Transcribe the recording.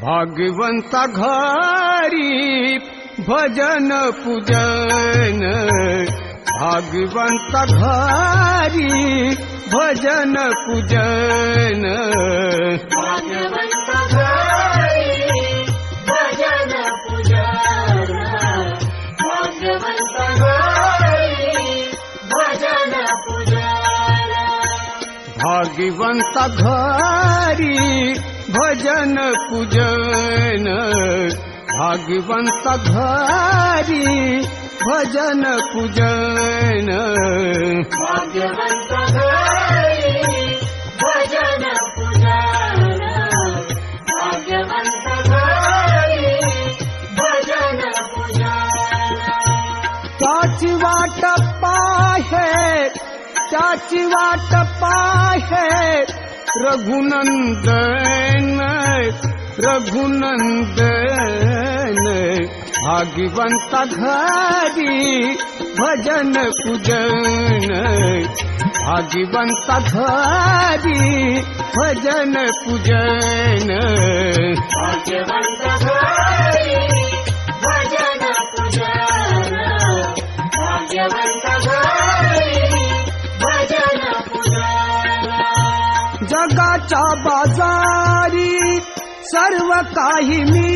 भागवंता घरी भजन पूजन। भागवंता घरी भजन पूजन। घरी घरी भजन पूजन। भाग्यवंता घरी भजन पूजन। भाग्यवंता घरी भजन पूजन। भजन त्याची वाट पाहे त्याची वाट पाहे। रघुनंदन रघुनंदन भाग्यवंत घरी भजन पूजन भाग्यवंत घरी भजन पूजन भाग्यवंत घरी भजन पूजन भाग्यवंत बाजारी सर्व काही मी